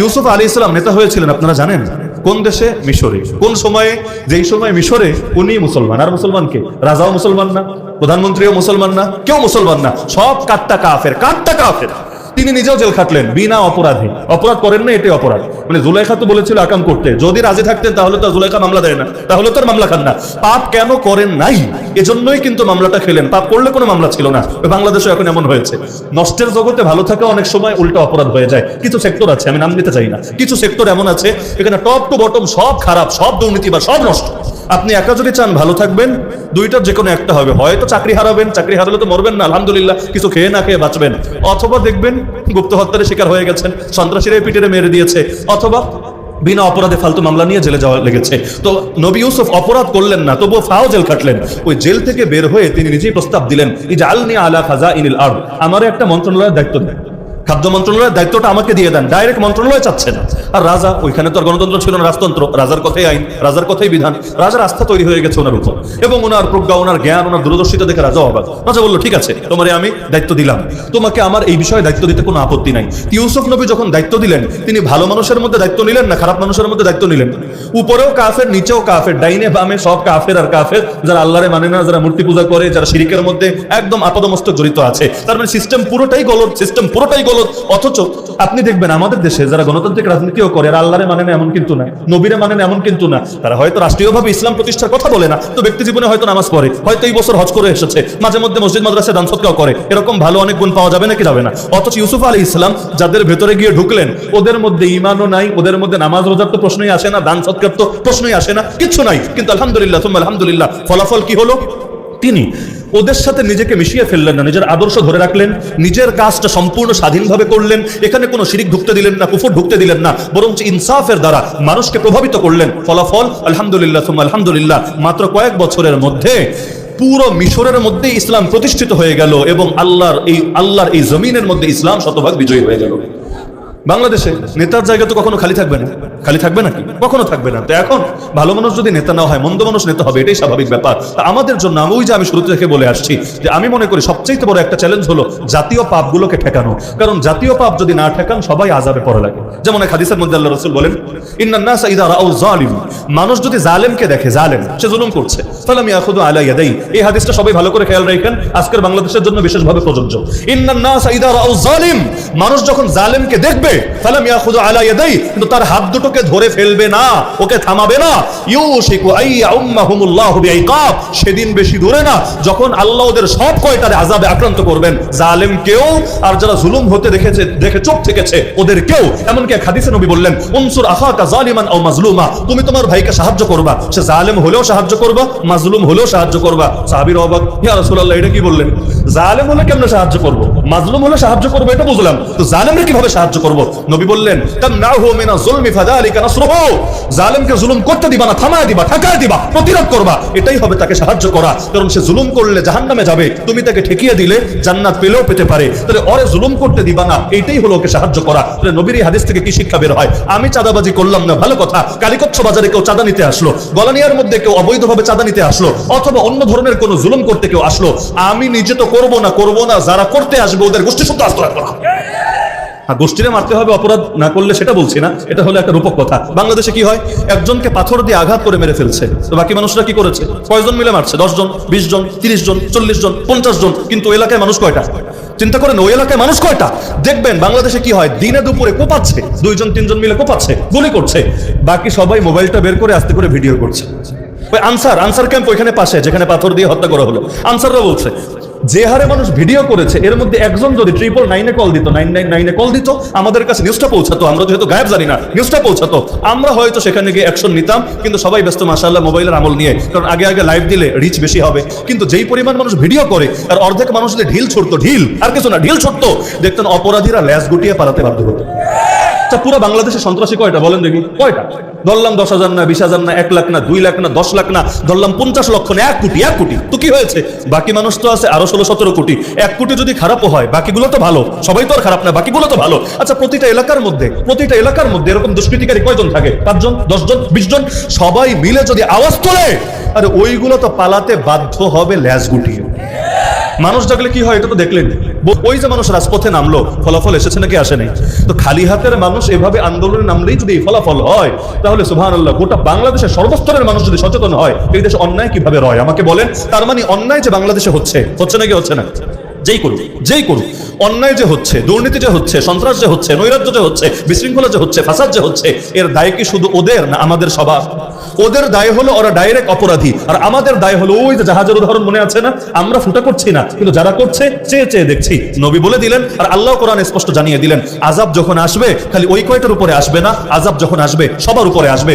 ইউসুফ আলী ইসলাম নেতা হয়েছিলেন, আপনারা জানেন? কোন দেশে? মিশরে। কোন সময়ে? যেই সময় মিশরে উনি মুসলমান। আর মুসলমান কে? রাজাও মুসলমান না, প্রধানমন্ত্রীও মুসলমান না, কেউ মুসলমান না। সব কাট্টা কাফের কাট্টা কাফের। তিনি নিজেও জেল খাটলেন, বিনা অপরাধে। অপরাধ করেন না, এটাই অপরাধ। মানে জুলাইখা তো বলেছিল আকাম করতে, যদি রাজি থাকতেন তাহলে তো জুলাইখা মামলা দেয় না, তাহলে তো মামলা খান না। পাপ কেন করেন নাই? এজন্যই কিন্তু মামলাটা খেলেন। পাপ করলে কোনো মামলা ছিল না। বাংলাদেশে এখন এমন হয়েছে। নষ্টের জগতে ভালো থাকা অনেক সময় উল্টো অপরাধ হয়ে যায়। কিছু সেক্টর আছে, আমি নাম নিতে চাই না। কিছু সেক্টর এমন আছে, এখানে টপ টু বটম সব খারাপ, সব দুর্নীতি বা সব নষ্ট। আপনি একা যদি চান ভালো থাকবেন, দুইটার যে কোনো একটা হবে। হয়তো চাকরি হারাবেন, চাকরি হারালে তো মরবেন না, আলহামদুলিল্লাহ, কিছু খেয়ে না খেয়ে বাঁচবেন। অথবা দেখবেন গুপ্ত হত্যার শিকার হয়ে গেছেন, সন্ত্রাসীরাই পিটেরে মেরে দিয়েছে। অথবা বিনা অপরাধে ফালতু মামলা নিয়ে জেলে যাওয়া লেগেছে। তো নবী ইউসুফ অপরাধ করলেন না, তবুও ফাও জেল কাটলেন ওই জেল থেকে বের হয়ে তিনি নিজেই প্রস্তাব দিলেন ইজ আল আলনি আলা খাজা ইনিল আর আমার একটা মন্ত্রণালয়ের দায়িত্ব দেন। খাদ্য মন্ত্রণালয়ের দায়িত্বটা আমাকে দিয়ে দেন ডাইরেক্ট মন্ত্রণালয় চাচ্ছে না। আর রাজা, ওইখানে তো গণতন্ত্র ছিল না, রাজতন্ত্র। রাজার কথাই আইন, রাজার কথাই বিধান। রাজার আস্থা তৈরি হয়ে গেছে ওনার উপর। এবং ওনার প্রজ্ঞা, ওনার জ্ঞান, ওনার দূরদর্শিতা দেখে রাজা অবাক। রাজা বলল, ঠিক আছে, তোমারে আমি দায়িত্ব দিলাম। তোমাকে আমার এই বিষয়ে দায়িত্ব দিতে কোনো আপত্তি নাই। ইউসুফ নবী যখন দায়িত্ব দিলেন, তিনি ভালো মানুষের মধ্যে দায়িত্ব নিলেন না খারাপ মানুষের মধ্যে দায়িত্ব নিলেন? উপরেও কাফের, নিচেও কাফের, ডাইনে বামে সব কাফের আর কাফের, যারা আল্লাহরে মানে না, যারা মূর্তি পূজা করে, যারা শিরিকের মধ্যে একদম আপাদমস্তক জড়িত আছে। তার মানে সিস্টেম পুরোটাই গলত সিস্টেম পুরোটাই গলত। অথচ আপনি দেখবেন আমাদের দেশে যারা গণতান্ত্রিক রাজনীতিও করে আল্লাহরে মানে না এমন কিন্তু না, নবীরে মানে না এমন কিন্তু না। তারা হয়তো রাষ্ট্রীয়ভাবে ইসলাম প্রতিষ্ঠার কথা বলে না, তো ব্যক্তি জীবনে হয়তো নামাজ পড়ে, হয়তো এই বছর হজ করে এসেছে, মাঝে মধ্যে মসজিদ মাদ্রাসা দান সৎকাও করে, এরকম ভালো অনেক গুণ পাওয়া যাবে নাকি যাবে না? অথচ ইউসুফ আলী ইসলাম যাদের ভেতরে গিয়ে ঢুকলেন, ওদের মধ্যে ইমানও নাই, ওদের মধ্যে নামাজ রোজার তো প্রশ্নই আসে না, দান সৎকার তো প্রশ্নই আসে না, কিচ্ছু নাই। কিন্তু আলহামদুলিল্লাহ তুম আলহামদুলিল্লাহ, ফলাফল কি হলো? তিনি ওদের সাথে নিজেকে মিশিয়ে ফেললেন না, নিজের আদর্শ ধরে রাখলেন, নিজের কাজটা সম্পূর্ণ স্বাধীনভাবে করলেন, এখানে কোনো শিরিক ঢুকতে দিলেন না, কুফর ঢুকতে দিলেন না বরং ইনসাফের দ্বারা মানুষকে প্রভাবিত করলেন। ফলাফল, আলহামদুলিল্লাহ আলহামদুলিল্লাহ, মাত্র কয়েক বছরের মধ্যে পুরো মিশরের মধ্যে ইসলাম প্রতিষ্ঠিত হয়ে গেল এবং আল্লাহর এই আল্লাহর এই জমিনের মধ্যে ইসলাম শতভাগ বিজয়ী হয়ে গেল। বাংলাদেশে নেতার জায়গা তো কখনো খালি থাকবে না। খালি থাকবে নাকি? কখনো থাকবে না। তো এখন ভালো মানুষ যদি নেতা না হয়, মন্দ মানুষ নেতা হবে, এটাই স্বাভাবিক ব্যাপার। তা আমাদের জন্য আমি ওই যে আমি শুরু থেকে বলে আসছি যে আমি মনে করি সবচেয়ে বড় একটা চ্যালেঞ্জ হলো জাতীয় পাপগুলোকে ঠেকানো। কারণ জাতীয় পাপ যদি না ঠেকান, সবাই আজাবে পড়া লাগে। যেমন এক হাদিসের মধ্যে আল্লাহ রসুল বলেন ইন্নান্নাস ইদা রাউ জালিম। মানুষ যদি জালেমকে দেখে, জালেম, সে জুলুম করছে। তাহলে আমি আখুদু আলা ইয়াদাই। এই হাদিসটা সবাই ভালো করে খেয়াল রাখেন, আজকের বাংলাদেশের জন্য বিশেষভাবে প্রযোজ্য। ইন্নান্নাস ইদা রাউ জালিম। মানুষ যখন জালেমকে দেখবে তার হাত দুটোকে ধরে ফেলবে না, ওকে থামাবে না। সেদিন বেশি দূরে না, যখন আল্লাহ ওদের সব কয়টারে আক্রান্ত করবেন। জালেমকেও আর যারা জুলুম হতে দেখেছে, দেখে চোখ থেকেছে, ওদের কেউ। এমনকি নবী বললেন জালিমান মাজলুমা, তুমি তোমার ভাইকে সাহায্য করবা। সে জালেম হলেও সাহায্য করবা, মাজলুম হলেও সাহায্য করবা। অবাক, ইয়া রাসূলুল্লাহ, এটা কি বললেন? জালেম হলে কেমনে সাহায্য করব? মাজলুম হলে সাহায্য করব, এটা বুঝলাম। তো কীভাবে সাহায্য করব? নবী বললেন মিনা যুলমি করতে দিবা না, থামায় দিবা, ঠেকায় দিবা, প্রতিরোধ করবা। এটাই হবে তাকে সাহায্য করা। কারণ সে করলে জাহান্নামে যাবে। তুমি তাকে ঠেকিয়ে দিলে জান্নাত পেলেও পেতে পারে। তাহলে করতে দিবা না এইটাই হলো ওকে সাহায্য করা। তাহলে নবীর এই হাদিস থেকে কি শিক্ষা বের হয়? আমি চাঁদাবাজি করলাম না, ভালো কথা। কালিকচ্ছ বাজারে কেউ চাঁদা নিতে আসলো। গলানিয়ার মধ্যে কেউ অবৈধভাবে চাঁদা নিতে আসলো। অথবা অন্য ধরনের কোনো জুলুম করতে কেউ আসলো। আমি নিজে তো করব না করব না। যারা করতে আসবে, ওদের গোষ্ঠী শুদ্ধ আসতে রাখব না হ্যাঁ গোষ্ঠীরে মারতে হবে, অপরাধ না করলে সেটা বলছি না, এটা হলো একটা রূপক কথা। বাংলাদেশে কি হয়? একজনকে পাথর দিয়ে আঘাত করে মেরে ফেলছে। তো বাকি মানুষরা কি করেছে? কয়জন মিলে মারছে? জন, বিশ জন, তিরিশ জন, চল্লিশ জন, পঞ্চাশ জন, কিন্তু এলাকায় মানুষ কয়টা? চিন্তা করেন, ওই এলাকায় মানুষ কয়টা? দেখবেন, বাংলাদেশে কি হয়? দিনে দুপুরে কোপাচ্ছে, দুইজন, তিনজন মিলে কোপাচ্ছে, গুলি করছে। বাকি সবাই মোবাইলটা বের করে আস্তে করে ভিডিও করছে। আনসার আনসার ক্যাম্প ওইখানে পাশে, যেখানে পাথর দিয়ে হত্যা করা হলো। আনসাররা বলছে, যে হারে মানুষ ভিডিও করেছে, এর মধ্যে একজন যদি ট্রিপল নাইনে কল দিত নাইন নাইন নাইনে কল দিত, আমাদের কাছে নিউজটা পৌঁছাতো। আমরা যেহেতু গায়েব জানি না নিউজটা পৌঁছাতো। আমরা হয়তো সেখানে গিয়ে অ্যাকশন নিতাম, কিন্তু সবাই ব্যস্ত মাসাল্লাহ মোবাইলের আমল নিয়ে। কারণ আগে আগে লাইভ দিলে রিচ বেশি হবে। কিন্তু যেই পরিমাণ মানুষ ভিডিও করে আর অর্ধেক মানুষ যদি ঢিল ছড়তো ঢিল। আর কিছু না, ঢিল ছড়তো দেখতেন অপরাধীরা ল্যাস গুটিয়ে পালাতে বাধ্য হতো। আচ্ছা পুরো বাংলাদেশে সন্ত্রাসী কয়টা? বলেন দেখি। কয়টা? ধরলাম দশ হাজার না, বিশ হাজার না, এক লাখ না, দুই লাখ না, দশ লাখ না, ধরলাম পঞ্চাশ লক্ষ না, এক কোটি এক কোটি। তো কি হয়েছে? বাকি মানুষ তো আছে আরও ষোলো, সতেরো কোটি। এক কোটি যদি খারাপও হয়, বাকিগুলো তো ভালো। সবাই তো আর খারাপ না, বাকিগুলো তো ভালো। আচ্ছা প্রতিটা এলাকার মধ্যে, প্রতিটা এলাকার মধ্যে এরকম দুষ্কৃতিকারী কয়জন থাকে? পাঁচজন, দশজন বিশ জন সবাই মিলে যদি আওয়াজ তোলে, আরে ওইগুলো তো পালাতে বাধ্য হবে ল্যাজ গুটিয়ে। মানুষ ডাকলে কি হয় এটা তো দেখলেন। ওই যে মানুষ রাজপথে নামলো, ফলাফল এসেছে নাকি আসে নাই তো খালি হাতের মানুষ এভাবে আন্দোলনে নামলেই যদি এই ফলাফল হয়, তাহলে সুহান আল্লাহ গোটা বাংলাদেশের সর্বস্তরের মানুষ যদি সচেতন হয়, এই দেশে অন্যায় কীভাবে রয়? আমাকে বলেন, তার মানে অন্যায় যে বাংলাদেশে হচ্ছে হচ্ছে নাকি হচ্ছে না? যেই করুক যেই করুক। অন্যায় যে হচ্ছে, দুর্নীতি যে হচ্ছে, সন্ত্রাস যে হচ্ছে, নৈরাজ্য যে হচ্ছে, বিশৃঙ্খলা যে হচ্ছে, ফাসাদ যে হচ্ছে, এর দায় কি শুধু ওদের না আমাদের সবার? ওদের দায় হলো ওরা ডাইরেক্ট অপরাধী। আর আমাদের দায় হলো, ওই যে জাহাজের উদাহরণ মনে আছে না? আমরা ফুটা করছি না, কিন্তু যারা করছে, চেয়ে চেয়ে দেখছি। নবী বলে দিলেন, আর আল্লাহ কোরআন স্পষ্ট জানিয়ে দিলেন আজাব যখন আসবে, খালি ওই কয়টার উপরে আসবে না? আজাব যখন আসবে, সবার উপরে আসবে।